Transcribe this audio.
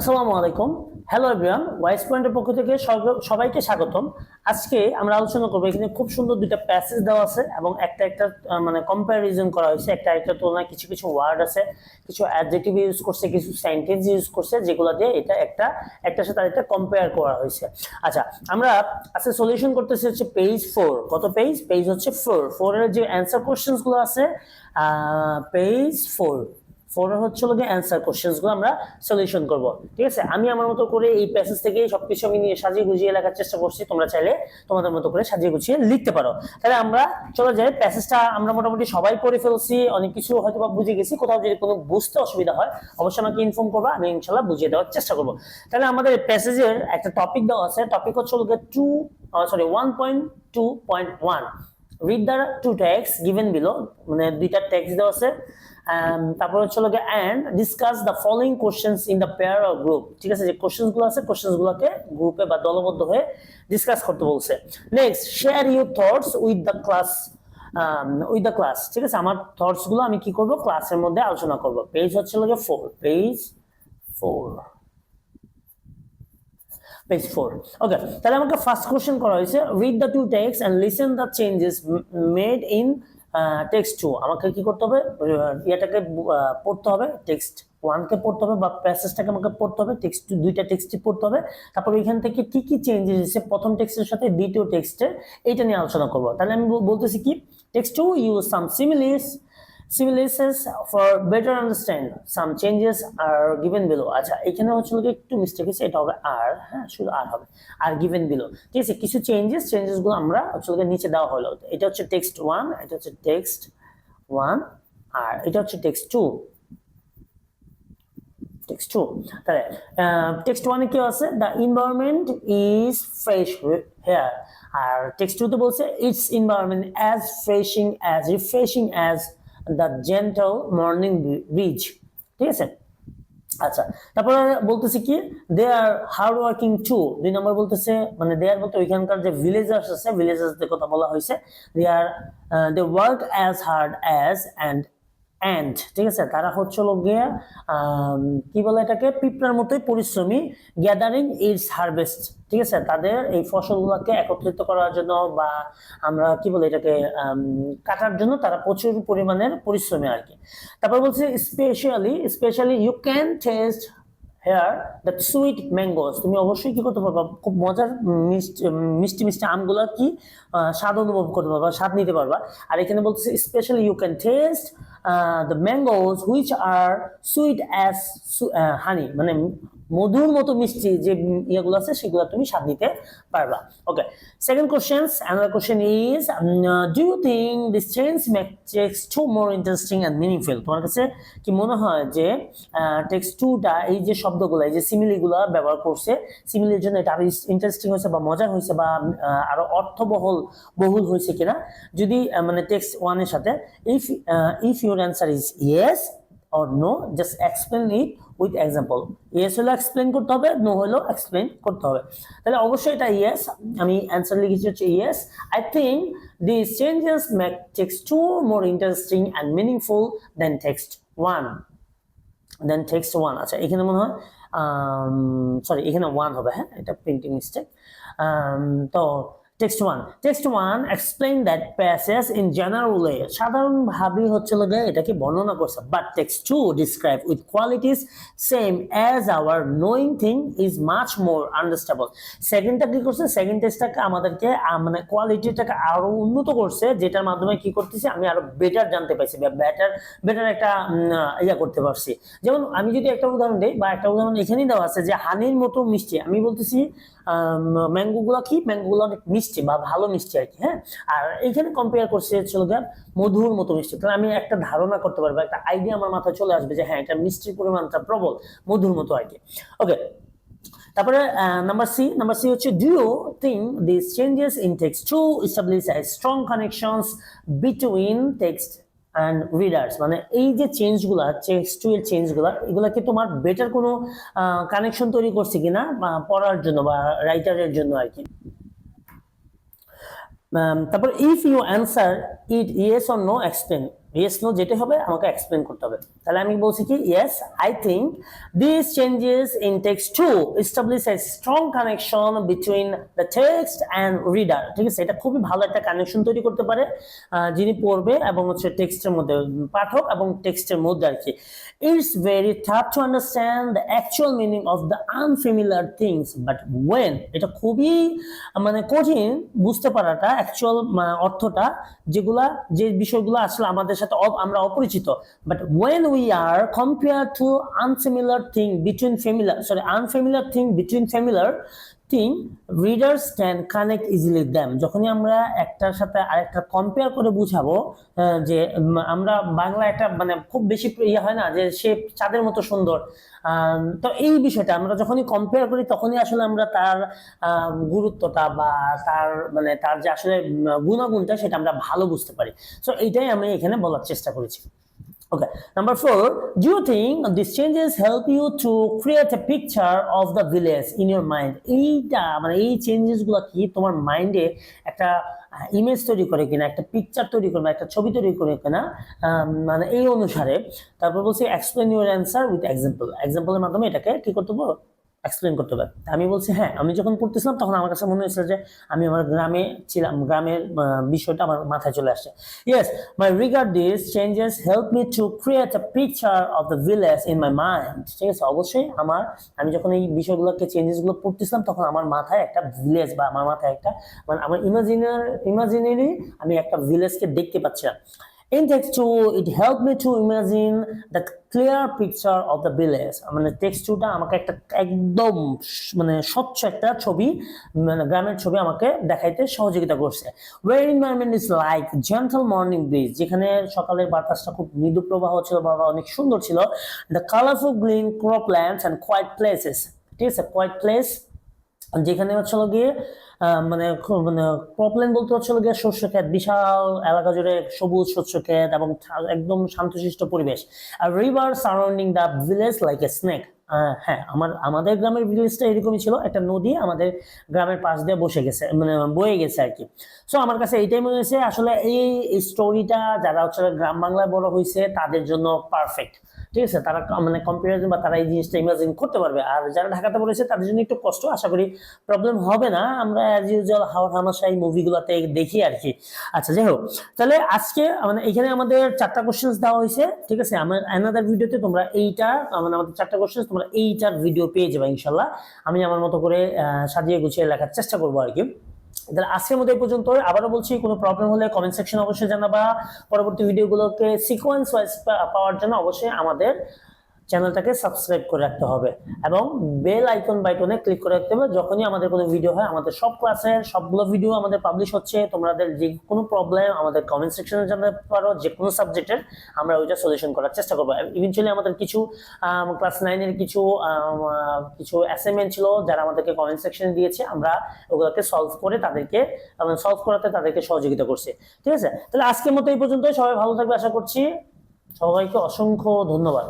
আসসালামু আলাইকুম। Hello everyone wise পয়েন্টের পক্ষ থেকে সব- সবাইকে স্বাগতম। আজকে আমরা আলোচনা করব, এখানে খুব সুন্দর দুইটা প্যাসেজ দেওয়া আছে এবং একটা একটা মানে কম্প্যারিজন করা হয়েছে। একটা একটা তুলনায় কিছু কিছু ওয়ার্ড আছে, কিছু অ্যাডজেক্টিভ ইউজ করছে, কিছু সেন্টেন্স ইউজ করছে, যেগুলো দিয়ে এটা একটা একটার সাথে আরেকটা কম্পেয়ার করা হয়েছে। আচ্ছা আমরা আজকে সলিউশন করতেছি হচ্ছে পেজ ফোর কত পেজ পেজ হচ্ছে ফোর ফোরের যে অ্যান্সার কোশ্চেন্সগুলো আছে পেজ ফোর ফোর হচ্ছে লোকে অ্যান্সার কোশ্চেন্সগুলো আমরা সলিউশন করব। ঠিক আছে? আমি আমার মতো করে এই প্যাসেজ থেকে সবকিছু আমি নিয়ে সাজিয়ে গুজিয়ে লেখার চেষ্টা করছি। তোমরা চাইলে তোমাদের মতো করে সাজিয়ে গুছিয়ে লিখতে পারো। তাহলে আমরা চলে যাই প্যাসেজটা আমরা মোটামুটি সবাই পড়ে ফেলছি, অনেক কিছু হয়তো বা বুঝে গেছি। কোথাও যদি কোনো বুঝতে অসুবিধা হয়, অবশ্যই আমাকে ইনফর্ম করবা, আমি ইনশাল্লাহ বুঝিয়ে দেওয়ার চেষ্টা করব। তাহলে আমাদের প্যাসেজের একটা টপিক দেওয়া আছে। টপিক হচ্ছে লোকে two sorry one point two point one read the two text given below মানে দুইটা টেক্সট দেওয়া আছে। Um, তারপর হচ্ছে লোকে and discuss the following questions in the pair or group ঠিক আছে? যে কোশ্চেন্সগুলো আছে কোশ্চেন্স গুলোকে গ্রুপে বা দলবদ্ধ হয়ে ডিসকাস করতে বলছে। Next share your thoughts with the class with the class ঠিক আছে? আমার থটসগুলো আমি কি করব? ক্লাসের মধ্যে আলোচনা করব। পেজ হচ্ছে লোকে four page four page four okay তাহলে আমাকে ফার্স্ট কোশ্চেন করা হয়েছে। Read the two text and listen the changes made in text two আমাকে কি করতে হবে? ইয়েটাকে পড়তে হবে টেক্সট ওয়ানকে পড়তে হবে বা প্যাসেজটাকে আমাকে পড়তে হবে টেক্সট টু দুইটা টেক্সটই পড়তে হবে। তারপর এখান থেকে কি কি চেঞ্জেস এসেছে? প্রথম টেক্সটের সাথে দ্বিতীয় টেক্সটে এইটা নিয়ে আলোচনা করব। তাহলে আমি বলতেছি কি? Text two use some similes Similarities for better understand some changes আর given বিলো আচ্ছা এখানে হচ্ছে লোকে একটু মিস্টেক হয়েছে, এটা হবে আর হ্যাঁ শুধু আর হবে আর গিভেন বিলো ঠিক আছে, কিছু চেঞ্জেস চেঞ্জেসগুলো আমরা হচ্ছে লোকে নিচে দেওয়া হলো। এটা হচ্ছে টেক্সট ওয়ান এটা হচ্ছে টেক্সট ওয়ান আর এটা হচ্ছে টেক্সট টু টেক্সট টু তাহলে টেক্সট ওয়ানে কি আছে? The environment is fresh here R text টুতে বলছে it's environment as freshing as refreshing as the gentle morning breeze, ঠিক আছে? আচ্ছা তারপরে বলতেছে কি they are hard working two দুই নম্বর বলতেছে মানে দে আর বলতে ওইখানকার যে ভিলেজার্স আছে ভিলেজার্সদের কথা বলা হয়েছে they are they work as hard as and and ঠিক আছে? তারা হচ্ছে গিয়ে কি বলে এটাকে? পিঁপড়ার মতোই পরিশ্রমী গ্যাদারিং ইটস হারভেস্ট ঠিক আছে? তাদের এই ফসলগুলোকে একত্রিত করার জন্য বা আমরা কি বলে এটাকে কাটার জন্য তারা প্রচুর পরিমাণের পরিশ্রমী আর কি। তারপর বলছে specially specially you can taste here that sweet mangoes তুমি অবশ্যই কি করতে পারবা? খুব মজার মিষ্টি মিষ্টি মিষ্টি আমগুলো কি স্বাদ অনুভব করতে পারবা, স্বাদ নিতে পারবা। আর এখানে বলতেছে specially you can taste Uh, the mangoes which are sweet as uh, honey. মধুর মতো মিষ্টি যে ইয়েগুলো আছে, সেগুলো তুমি স্বাদ নিতে পারবা। Okay second question another question is do you think this change makes two more interesting and meaningful তোমার কাছে কি মনে হয় যে টেক্সট টুটা এই যে শব্দগুলো, এই যে সিমিলিগুলো ব্যবহার করছে সিমিলির জন্য এটা আরও ইন্টারেস্টিং হয়েছে বা মজার হয়েছে বা আরও অর্থবহল, বহুল হয়েছে কিনা? যদি মানে টেক্সট ওয়ানের সাথে if if your answer is yes or no just explain it with example yes হলো এক্সপ্লেন করতে হবে নো হলো এক্সপ্লেন করতে হবে। তাহলে অবশ্যই এটা ইয়েস আমি অ্যান্সার লিখেছি হচ্ছে yes I think this changes make text two more interesting and meaningful than text one than text one আচ্ছা এখানে মনে হয় সরি এখানে ওয়ান হবে হ্যাঁ এটা প্রিন্টিং মিস্টেক তো text one text one explain that passage in general way সাধারণভাবে হচ্ছে লোকে এটাকে বর্ণনা করছে। But text two describe with qualities same as our knowing thing is much more understandable সেকেন্ডটা কি করছে? সেকেন্ড টেস্টটাকে আমাদেরকে মানে কোয়ালিটিটাকে আরও উন্নত করছে, যেটার মাধ্যমে কি করতেছি? আমি আরও বেটার জানতে পারছি বা বেটার বেটার একটা ইয়া করতে পারছি। যেমন আমি যদি একটা উদাহরণ দিই বা একটা উদাহরণ এখানেই দেওয়া আছে যে হানির মতো মিষ্টি। আমি বলতেছি ম্যাঙ্গো গুলা কি? ম্যাঙ্গো গুলো অনেক মিষ্টি বা ভালো মিষ্টি আর কি হ্যাঁ? আর এইখানে কম্পেয়ার করছে হচ্ছিল গিয়ে মধুর মতো মিষ্টি। তাহলে আমি একটা ধারণা করতে পারব, একটা আইডিয়া আমার মাথায় চলে আসবে যে হ্যাঁ এটা মিষ্টির পরিমাণটা প্রবল, মধুর মতো আর কি। ওকে তারপরে নাম্বার সি নাম্বার সি হচ্ছে do you think this changes in text two I strong connections between text and readers মানে এই যে চেঞ্জগুলা টেক্সট টু এর চেঞ্জগুলা এগুলা কি তোমার বেটার কোনো কানেকশন তৈরি করছে কিনা পড়ার জন্য বা রাইটারের জন্য আর কি? তারপর if you answer it yes or no explain yes no যেটা হবে, আমাকে এক্সপ্লেন করতে হবে। তাহলে আমি বলছি কি yes I think this changes in text two establish a strong connection between the text and reader ঠিক আছে? এটা খুবই ভালো একটা কানেকশন তৈরি করতে পারে যিনি পড়বে এবং হচ্ছে টেক্সটের মধ্যে, পাঠক এবং টেক্সটের মধ্যে আর কি। It's very tough to understand the actual meaning of the unfamiliar things but when এটা খুবই মানে কঠিন, বুঝতে পারাটা অ্যাকচুয়াল অর্থটা, যেগুলা, যে বিষয়গুলো আসলে আমাদের সাথে আমরা অপরিচিত। But when we are compare to unsimilar thing between familiar sorry unfamiliar thing between familiar thing readers can connect easily them যখনই আমরা একটার সাথে আরেকটা কম্পেয়ার করে বুঝাবো যে আমরা বাংলা একটা মানে খুব বেশি ইয়ে হয় না যে, সে চাঁদের মতো সুন্দর। তো এই বিষয়টা আমরা যখনই কম্পেয়ার করি, তখনই আসলে আমরা তার গুরুত্বটা বা তার মানে তার যে আসলে গুণাগুণটা, সেটা আমরা ভালো বুঝতে পারি। সো এইটাই আমি এখানে বলার চেষ্টা করেছি। Okay, number four, do you think these changes help you to create a picture of the village in your mind? এইটা মানে এই চেঞ্জেসগুলো কি তোমার মাইন্ডে একটা ইমেজ তৈরি করে কিনা একটা পিকচার তৈরি করে একটা ছবি তৈরি করে কিনা? মানে এই অনুসারে তারপর বলছি explain your answer with example এক্সাম্পলের মাধ্যমে এটাকে কি করতে এক্সপ্লেন করতে পারবে। আমি বলছি হ্যাঁ। আমি যখন পড়তেছিলাম, তখন আমার কাছে মনে হয়েছিল যে, আমি আমার গ্রামে ছিলাম, গ্রামের বিষয়টা আমার মাথায় চলে আসছে। Yes my regard this changes help me to create a picture of the village in my mind ঠিক আছে? অবশ্যই আমার, আমি যখন এই বিষয়গুলোকে চেঞ্জেসগুলো পড়তেছিলাম, তখন আমার মাথায় একটা ভিলেজ বা আমার মাথায় একটা মানে আমার ইমাজিনার ইমাজিনারি আমি একটা ভিলেজকে দেখতে পাচ্ছিলাম। In text 2, it helped me to imagine the clear picture of the village. মানে টেক্সট টুটা আমাকে একটা একদম মানে স্বচ্ছ একটা ছবি মানে গ্রামের ছবি আমাকে দেখাইতে সহযোগিতা করছে। Our environment is like gentle morning breeze যেখানে সকালের বাতাসটা খুব মৃদু প্রবাহ ছিল বা অনেক সুন্দর ছিল। The colourful green crop lands and quiet places ঠিক আছে? কোয়াইট প্লেস যেখানে হচ্ছে গিয়ে মানে মানে প্রবলেম বলতে হচ্ছে গিয়ে শস্য ক্ষেত, বিশাল এলাকা জুড়ে সবুজ শস্য ক্ষেত এবং একদম শান্তশিষ্ট পরিবেশ। আর river surrounding the village like a snake হ্যাঁ আমার, আমাদের গ্রামের ভিলেজটা এরকমই ছিল। একটা নদী আমাদের গ্রামের পাশ দিয়ে বসে গেছে মানে বয়ে গেছে আর কি। সো আমার কাছে এইটাই মনে হয়েছে। আসলে এই স্টোরিটা যারা হচ্ছে গ্রাম বাংলায় বড় হয়েছে তাদের জন্য পারফেক্ট ঠিক আছে? তারা মানে কম্পারিজন বা তারা এই জিনিসটা ইমাজিন করতে পারবে। আর যারা ঢাকাতে পড়েছে, তাদের জন্য একটু কষ্ট, আশা করি প্রবলেম হবে না। আমরা অ্যাজ ইউজুয়াল হাওয়ার হামাশা এই মুভিগুলোতে দেখি আর কি। আচ্ছা যাই হোক। তাহলে আজকে মানে এখানে আমাদের চারটা কোশ্চেন্স দেওয়া হয়েছে, ঠিক আছে? আমার অ্যানাদার ভিডিওতে তোমরা এইটা মানে আমাদের চারটা কোশ্চেন্স তোমরা এইটার ভিডিও পেয়ে যাবে ইনশাল্লাহ। আমি আমার মতো করে সাজিয়ে গুছিয়ে লেখার চেষ্টা করব আর কি। তাহলে আজকের মধ্যে এই পর্যন্ত আবারও বলছি, কোনো প্রবলেম হলে কমেন্ট সেকশন অবশ্যই জানাবা। পরবর্তী ভিডিওগুলোকে সিকোয়েন্স ওয়াইজ পাওয়ার জন্য অবশ্যই আমাদের চ্যানেলটাকে সাবস্ক্রাইব করে রাখতে হবে এবং বেল আইকন বাটনে ক্লিক করে রাখতে হবে। যখনই আমাদের কোনো ভিডিও হয়, আমাদের সব ক্লাসের সবগুলো ভিডিও আমাদের পাবলিশ হচ্ছে। তোমাদের যে কোনো প্রবলেম আমাদের কমেন্ট সেকশনে জানাতে পারো, যে কোনো সাবজেক্টের আমরা ওইটা সলিউশন করার চেষ্টা করব। ইভেনচুয়ালি আমাদের কিছু ক্লাস নাইনের কিছু কিছু অ্যাসাইনমেন্ট ছিল যারা আমাদেরকে কমেন্ট সেকশনে দিয়েছে। আমরা ওগুলোকে সলভ করে তাদেরকে সলভ করাতে তাদেরকে সহযোগিতা করছি। ঠিক আছে? তাহলে আজকের মতো এই পর্যন্ত সবাই ভালো থাকবে, আশা করছি। সবাইকে অসংখ্য ধন্যবাদ।